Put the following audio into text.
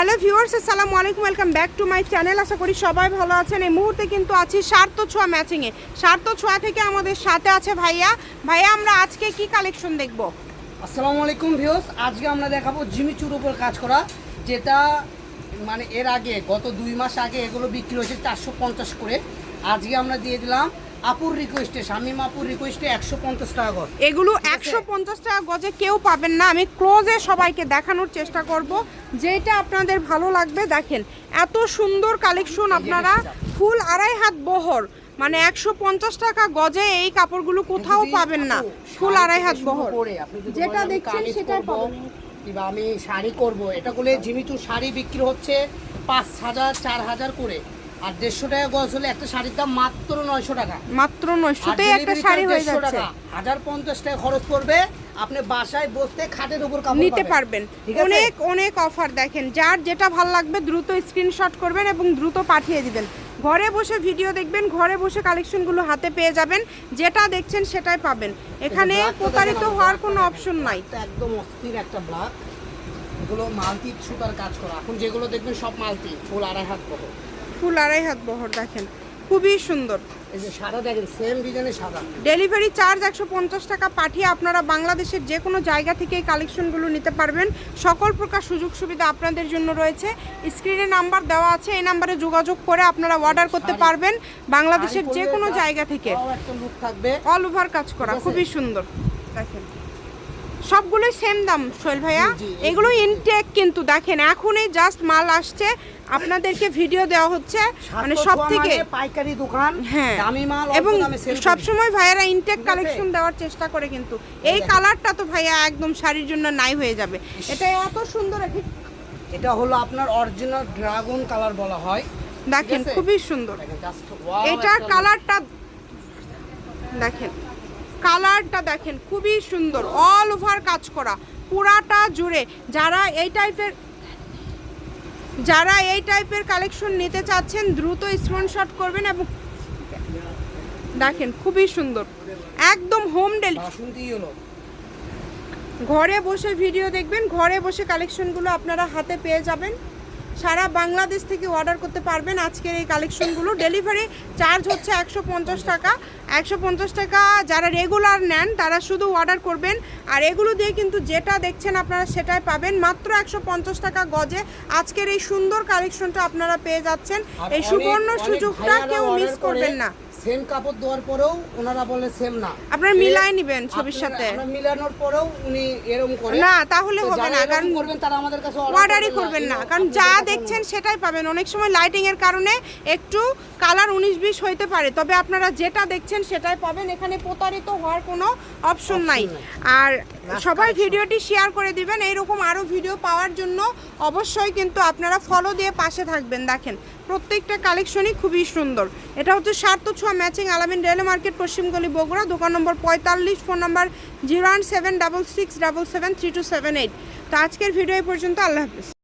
Hello viewers, আসসালামু আলাইকুম, welcome back to my channel. আশা করি সবাই ভালো আছেন। এই মুহূর্তে কিন্তু আছি সার্থ ছোঁয়া ম্যাচিংয়ে সার্থ ছোঁয়া থেকে আমাদের সাথে আছে ভাইয়া। ভাইয়া, আমরা আজকে কি কালেকশন দেখব? আসসালামু আলাইকুম ভিউস আজকে আমরা দেখাবো জিমিচুর উপর কাজ করা, যেটা মানে এর আগে গত দুই মাস আগে এগুলো বিক্রি হয়েছে চারশো পঞ্চাশ করে। আজকে আমরা দিয়ে দিলাম আপুর রিকোয়েস্টে শামিম আপুর রিকোয়েস্টে একশো পঞ্চাশ টাকা গজ। এগুলো একশো পঞ্চাশ টাকা গজে কেউ পাবেন না। আমি ক্লোজে সবাইকে দেখানোর চেষ্টা করব। যেটা আপনাদের ভালো লাগবে দেখেন। এত সুন্দর কালেকশন আপনারা ফুল আড়াই হাত বহর। মানে একশো পঞ্চাশ টাকা গজে এই কাপড়গুলো কোথাও পাবেন না। ফুল আড়াই হাত বহর। যেটা দেখছেন সেটাই পাবেন। কিংবা আমি শাড়ি করব এটা করলে জিমিচুর শাড়ি বিক্রি হচ্ছে পাঁচ হাজার চার হাজার করে। আর দেড়শো টাকা গজ হলে একটা শাড়ির দাম মাত্র নয়শো টাকা। মাত্র আর একটা শাড়ি হয়ে যাচ্ছে। হাজার পঞ্চাশ টাকা খরচ পড়বে আপনি বাসায় বসতে খাটের উপর কাপড় নিতে পারবেন। অনেক অনেক অফার দেখেন। যার যেটা ভালো লাগবে দ্রুত স্ক্রিনশট করবেন এবং দ্রুত পাঠিয়ে দিবেন। ঘরে বসে ভিডিও দেখবেন ঘরে বসে কালেকশনগুলো হাতে পেয়ে যাবেন। যেটা দেখছেন সেটাই পাবেন। এখানে প্রতারিত হওয়ার কোনো অপশন নাই। একদম অস্থির একটা ব্লাক এগুলো মাল্টি সুতার কাজ করা। এখন যেগুলো দেখবেন সব মাল্টি ফুল আড়াই হাত বড়। ফুল আড়াই হাত বহর দেখেন। খুবই সুন্দর। এই যে সাদা দেখেন সেম ডিজাইনের সাদা। ডেলিভারি চার্জ একশো পঞ্চাশ টাকা পাঠিয়ে আপনারা বাংলাদেশের যে কোনো জায়গা থেকে এই কালেকশনগুলো নিতে পারবেন। সকল প্রকার সুযোগ সুবিধা আপনাদের জন্য রয়েছে। স্ক্রিনে নাম্বার দেওয়া আছে এই নাম্বারে যোগাযোগ করে আপনারা অর্ডার করতে পারবেন বাংলাদেশের যে কোনো জায়গা থেকে। অল ওভার কাজ করা খুবই সুন্দর। দেখেন। সবগুলোই সেম দাম সোহেল ভাইয়া। এগুলো ইনটেক কিন্তু দেখেন এখনই জাস্ট মাল আসছে। আপনাদেরকে ভিডিও দেওয়া হচ্ছে। মানে সব থেকে পাইকারি দোকান হ্যাঁ। দামি মাল এবং সবসময় ভাইয়ারা ইনটেক কালেকশন দেওয়ার চেষ্টা করে কিন্তু। এই কালারটা তো ভাইয়া একদম শাড়ির জন্য নাই হয়ে যাবে। এটা এত সুন্দর এটা হলো আপনার অরিজিনাল ড্রাগন কালার বলা হয়। দেখেন খুবই সুন্দর। দেখেন, just wow এটা কালারটা দেখেন। কালারটা দেখেন খুবই সুন্দর অল ওভার কাজ করা পুরাটা জুড়ে। যারা এই টাইপের যারা এই টাইপের কালেকশন নিতে চাচ্ছেন দ্রুত স্ক্রিনশট করবেন এবং দেখেন খুবই সুন্দর একদম হোম ডেলি বাসন্তী হলো ঘরে বসে ভিডিও দেখবেন ঘরে বসে কালেকশনগুলো আপনারা হাতে পেয়ে যাবেন। সারা বাংলাদেশ থেকে অর্ডার করতে পারবেন আজকের এই কালেকশনগুলো ডেলিভারি চার্জ হচ্ছে একশো পঞ্চাশ টাকা। একশো পঞ্চাশ টাকা যারা রেগুলার নেন তারা শুধু অর্ডার করবেন। আর এগুলো দিয়ে কিন্তু যেটা দেখছেন আপনারা সেটাই পাবেন। মাত্র একশো পঞ্চাশ টাকা গজে আজকের এই সুন্দর কালেকশনটা আপনারা পেয়ে যাচ্ছেন। এই সুবর্ণ সুযোগটা কেউ মিস করবেন না। সেম কাপড় দেওয়ার পরেও ওনারা বলে সেম না। আপনারা মিলাই নিবেন ছবির সাথে। আমরা মিলানোর পরেও উনি এরকম করে না তাহলে হবে না কারণ করবেন তারা আমাদের কাছে অর্ডারই করবেন না। কারণ যা দেখছেন সেটাই পাবেন। অনেক সময় লাইটিং এর কারণে একটু কালার উনিশ বিশ হইতে পারে। তবে আপনারা যেটা দেখছেন সেটাই পাবেন। এখানে প্রতারিত হওয়ার কোনো অপশন নাই। আর সবাই ভিডিওটি শেয়ার করে দিবেন। এইরকম আরও ভিডিও পাওয়ার জন্য অবশ্যই কিন্তু আপনারা ফলো দিয়ে পাশে থাকবেন। দেখেন প্রত্যেকটা কালেকশনই খুবই সুন্দর। এটা হচ্ছে সার্থ ছোঁয়া ম্যাচিং আলামিন রেল মার্কেট পশ্চিমগলি বগুড়া দোকান নম্বর পঁয়তাল্লিশ phone number zero one seven double six double seven three two seven eight তো আজকের ভিডিও এই পর্যন্ত আল্লাহ হাফিজ।